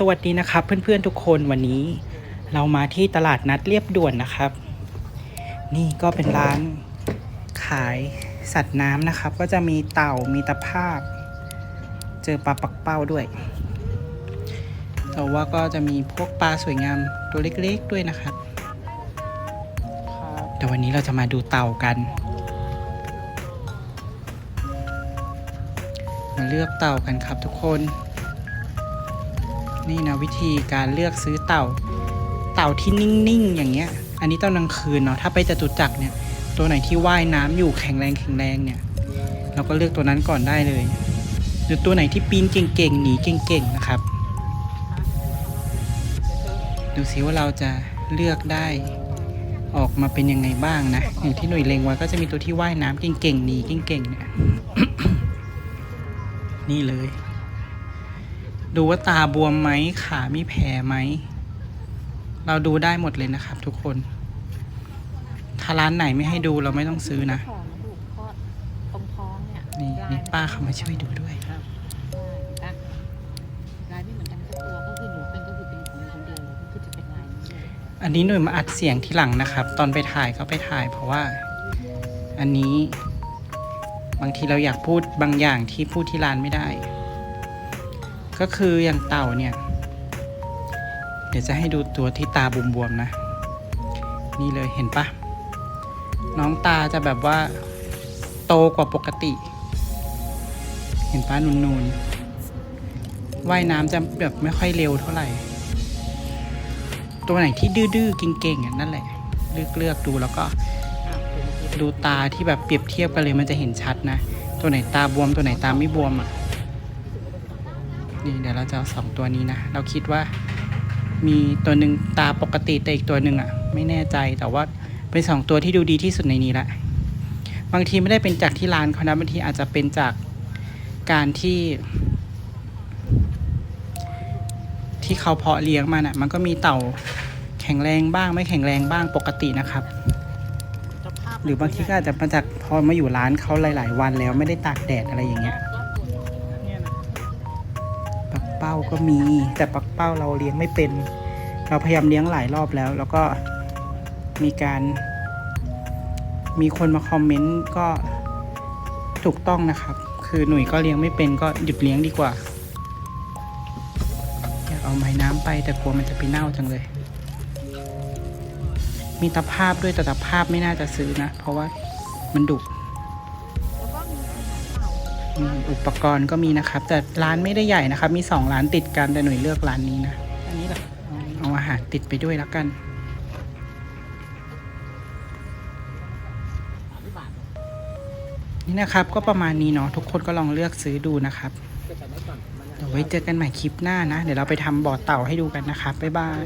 สวัสดีนะครับเพื่อนๆทุกคนวันนี้ เรามาที่ตลาดนัดเรียบด่วนนะครับ นี่ก็เป็นร้านขายสัตว์น้ำนะครับ ก็จะมีเต่ามีตะภาพ เจอปลาปักเป้าด้วยแต่ว่าก็จะมีพวกปลาสวยงามตัวเล็กๆด้วยนะครับแต่วันนี้เราจะมาดูเต่ากันมาเลือกเต่ากันครับทุกคน นี่นะวิธีการเลือกซื้อเต่า เต่าที่นิ่งๆอย่างเงี้ย อันนี้ตอนกลางคืนเนาะถ้าไปจตุจักรเนี่ย ตัวไหนที่ว่ายน้ำอยู่แข็งแรงแข็งแรงเนี่ย เราก็เลือกตัวนั้นก่อนได้เลย หรือตัวไหนที่ปีนเก่งๆหนีเก่งๆนะครับ ดูซิว่าเราจะเลือกได้ออกมาเป็นยังไงบ้างนะ อย่างที่หน่วยเลงไว้ก็จะมีตัวที่ว่ายน้ำเก่งๆหนีเก่งๆเนี่ยนี่เลย ดูว่าตาบวมไหมขามีแผลไหม เราดูได้หมดเลยนะครับ ทุกคน ถ้าร้านไหนไม่ให้ดูเราไม่ต้องซื้อนะของดูเพราะตรงท้องเนี่ยนี่ลยนี่ป้าเขามาช่วยดูด้วย ใช่เห็นปะลายไม่เหมือนกันทุกตัวก็คือหนูเป็นก็คือเป็นของหนูคนเดียวเลยก็คือจะเป็นลายนี้เลยอันนี้หน่วยมาอัดเสียงที่หลังนะครับ ตอนไปถ่ายก็ไปถ่าย เพราะว่า อันนี้ บางทีเราอยากพูดบางอย่างที่พูดที่ร้านไม่ได้ ก็คืออย่างเต่าเนี่ย เดี๋ยวจะให้ดูตัวที่ตาบวมๆนะ นี่เลยเห็นปะน้องตาจะแบบว่าโตกว่าปกติ เห็นปะนูนๆว่ายน้ำจะแบบไม่ค่อยเร็วเท่าไหร่ ตัวไหนที่ดื้อๆเก่งๆนั่นแหละเลือกเลือกดูแล้วก็ดูตาที่แบบเปรียบเทียบกันเลยมันจะเห็นชัดนะ ตัวไหนตาบวมตัวไหนตาไม่บวมอะ นี่เดี๋ยวเราจะเอาสองตัวนี้นะ เราคิดว่ามีตัวหนึ่งตาปกติแต่อีกตัวหนึ่งอะ ไม่แน่ใจแต่ว่าเป็นสองตัวที่ดูดีที่สุดในนี้ละ บางทีไม่ได้เป็นจากที่ร้านเขานะบางทีอาจจะเป็นจากการที่ ที่เขาเพาะเลี้ยงมันอะ มันก็มีเต่าแข็งแรงบ้างไม่แข็งแรงบ้างปกตินะครับ หรือบางทีก็อาจจะมาจากพอมาอยู่ร้านเขาหลาย ๆ วันแล้วไม่ได้ตากแดดอะไรอย่างเงี้ย เป้าก็มี แต่ปักเป้าเราเลี้ยงไม่เป็น เราพยายามเลี้ยงหลายรอบแล้ว แล้วก็มีการ มีคนมาคอมเมนต์ก็ถูกต้องนะครับ คือหนุ่ยก็เลี้ยงไม่เป็นก็หยุดเลี้ยงดีกว่า อยากเอาไม้น้ำไปแต่กลัวมันจะไปเน่าจังเลย มีตะภาพด้วยแต่ตะภาพไม่น่าจะซื้อนะ เพราะว่ามันดุ อุปกรณ์ก็มีนะครับ แต่ร้านไม่ได้ใหญ่นะครับ มีสองร้านติดกันแต่หน่วยเลือกร้านนี้นะ อันนี้แหละเอาอาหารติดไปด้วยแล้วกันนี่นะครับก็ประมาณนี้เนาะทุกคนก็ลองเลือกซื้อดูนะครับเดี๋ยวไว้เจอกันใหม่คลิปหน้านะ เดี๋ยวเราไปทำบ่อเต่าให้ดูกันนะครับบ๊ายบาย